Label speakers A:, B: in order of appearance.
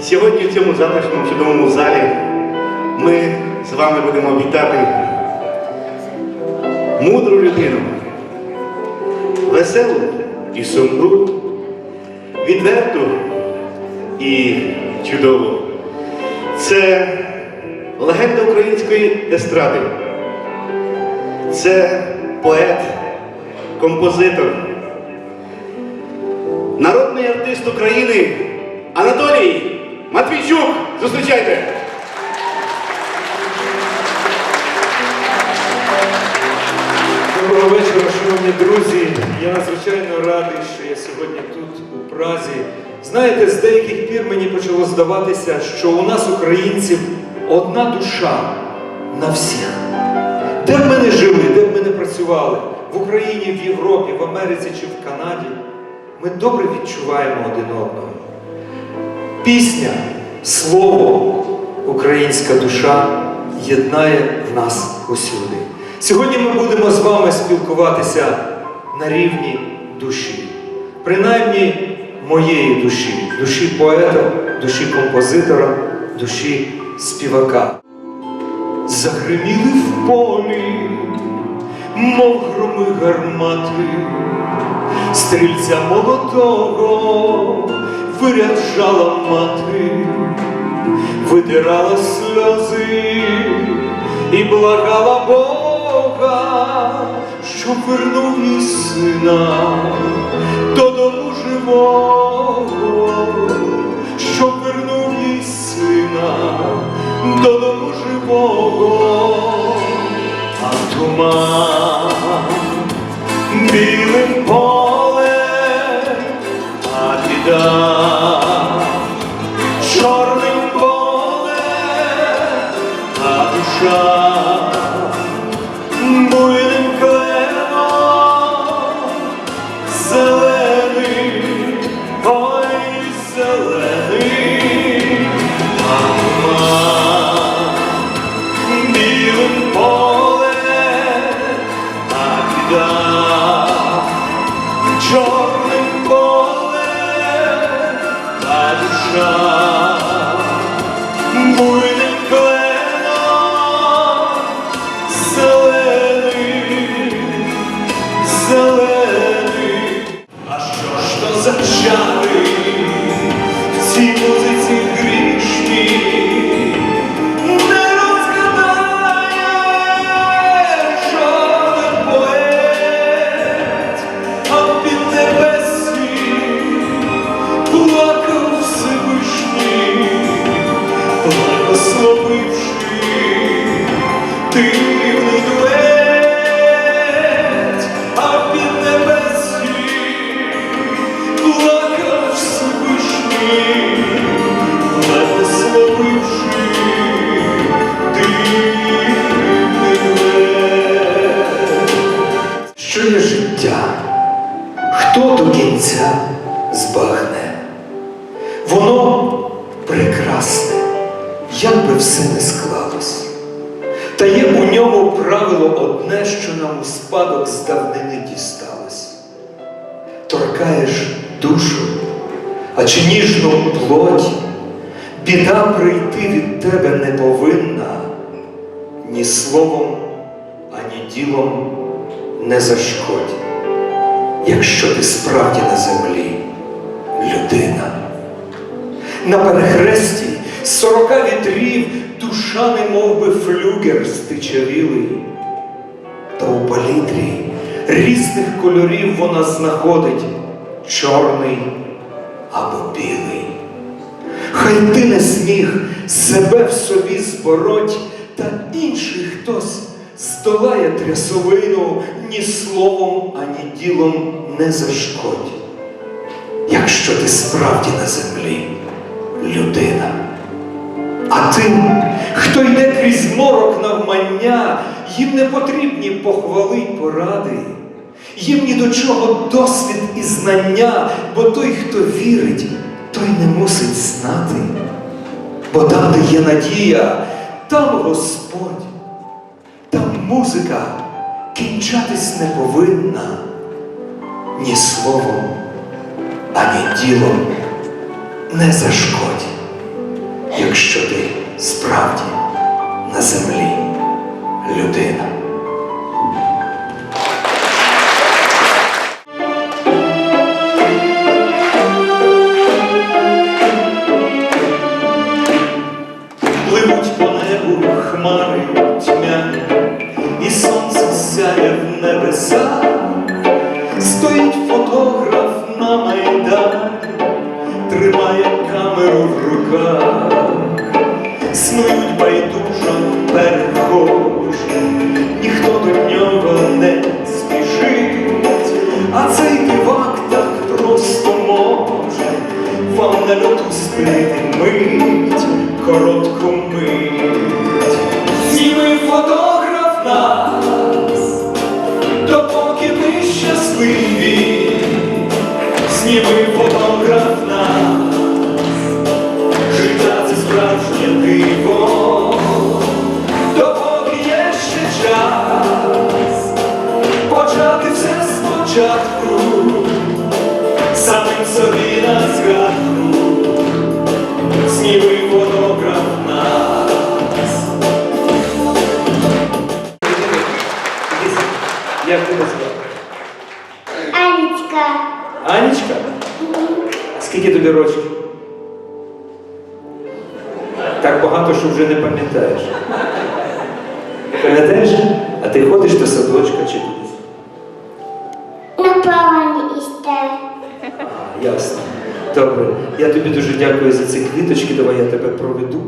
A: Сьогодні в цьому затишному чудовому залі ми з вами будемо вітати мудру людину, веселу і сумну, відверту і чудову. Це легенда української естради. Це поет, композитор, народний артист України Анатолій Матвійчук. Зустрічайте!
B: Доброго вечора, шановні друзі. Я надзвичайно радий, що я сьогодні тут, у Празі. Знаєте, з деяких пір мені почало здаватися, що у нас, українців, одна душа на всіх. Де б ми не жили, де б ми не працювали, в Україні, в Європі, в Америці чи в Канаді, ми добре відчуваємо один одного. Пісня, слово, українська душа єднає в нас усюди. Сьогодні ми будемо з вами спілкуватися на рівні душі, принаймні моєї душі, душі поета, душі композитора, душі співака. Загриміли в полі, мов громи гармати, стрільця молодого виряджала мати, витирала сльози і благала Бога, щоб вернув їй сина додому живого, щоб вернув їй сина додому живого, а туман білим полем, душа буйним кленом, зелений, ой, зелений, а білим полем, а чорним полем, а душа чари. В цій Що життя? Хто до кінця збагне? Воно прекрасне, як би все не склалось. Та є у ньому правило одне, що нам у спадок з давнини дісталось. Торкаєш душу, а чи ніжну плоть, біда прийти від тебе не повинна, ні словом, ані ділом не зашкодь, якщо ти справді на землі людина. На перехресті сорока вітрів душа, немов би флюгер стичавілий. Та у палітрі різних кольорів вона знаходить чорний або білий. Хай ти не зміг себе в собі збороть, та інший хтось здолає трясовину ні словом, ані ділом не зашкодь. Якщо ти справді на землі людина. А тим, хто йде крізь морок навмання, їм не потрібні похвали й поради, їм ні до чого досвід і знання, бо той, хто вірить, той не мусить знати. Бо там, де є надія, там Господь, музика кінчатись не повинна ні словом, ані ділом не зашкодь.
C: якщо ти справді на землі людина.
B: Пливуть по небу хмари тьмяні, і сонце сяє в небесах, стоїть фотограф на майдані, тримає камеру в руках, снують байдужо перехожі, ніхто до нього не спішить, а цей дивак так просто може вам на льоту спинити мить, зніми фотограф нас, життя це справжнє диво, допоки є ще час, почати все спочатку самим собі на згадку, зніми фотограф нас.
C: Як тебе звати?
D: Анечка,
C: Анічка? Скільки тобі років? Так багато, що вже не пам'ятаєш. Пам'ятаєш? А ти ходиш до садочка чи кудись?
D: на плаванні істе.
C: Ясно. Добре. Я тобі дуже дякую за ці квіточки. Давай я тебе проведу,